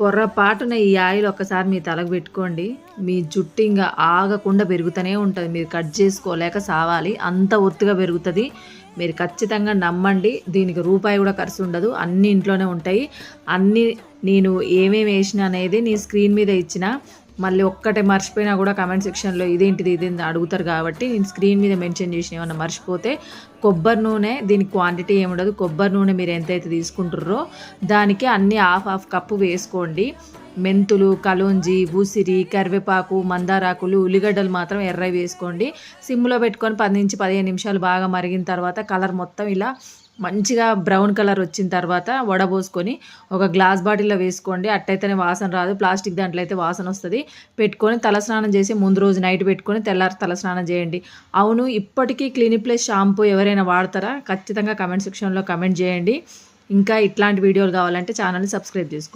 పొర్రపాటున ఈ ఆయిల్ ఒక్కసారి మీ తలకు పెట్టుకోండి. మీ జుట్టు ఇంకా ఆగకుండా పెరుగుతూనే ఉంటుంది. మీరు కట్ చేసుకోలేక సావాలి. అంత ఒత్తుగా పెరుగుతుంది. మీరు ఖచ్చితంగా నమ్మండి. దీనికి రూపాయి కూడా ఖర్చు ఉండదు. అన్ని ఇంట్లోనే ఉంటాయి. అన్ని నేను ఏమేమి వేసిన అనేది నీ స్క్రీన్ మీద ఇచ్చిన మళ్ళీ ఒక్కటే మర్చిపోయినా కూడా కమెంట్ సెక్షన్లో ఇదేంటిది ఇదేంటి అడుగుతారు కాబట్టి నేను స్క్రీన్ మీద మెన్షన్ చేసిన ఏమన్నా మర్చిపోతే కొబ్బరి నూనె దీని క్వాంటిటీ ఏముండదు. కొబ్బరి నూనె మీరు ఎంతైతే తీసుకుంటారో దానికి అన్ని హాఫ్ హాఫ్ కప్పు వేసుకోండి. మెంతులు కలోంజి ఉసిరి కరివేపాకు మందారాకులు ఉల్లిగడ్డలు మాత్రం ఎర్ర వేసుకోండి. సిమ్లో పెట్టుకొని పది నుంచి పదిహేను నిమిషాలు బాగా మరిగిన తర్వాత కలర్ మొత్తం ఇలా మంచిగా బ్రౌన్ కలర్ వచ్చిన తర్వాత వడబోసుకొని ఒక గ్లాస్ బాటిల్లో వేసుకోండి. అట్టయితేనే వాసన రాదు. ప్లాస్టిక్ దాంట్లో అయితే వాసన వస్తుంది. పెట్టుకొని తలస్నానం చేసి ముందు రోజు నైట్ పెట్టుకొని తెల్లారి తలస్నానం చేయండి. అవును ఇప్పటికీ క్లినిక్ ప్లస్ షాంపూ ఎవరైనా వాడతారా? ఖచ్చితంగా కమెంట్ సెక్షన్లో కమెంట్ చేయండి. ఇంకా ఇట్లాంటి వీడియోలు కావాలంటే ఛానల్ని సబ్స్క్రైబ్ చేసుకోండి.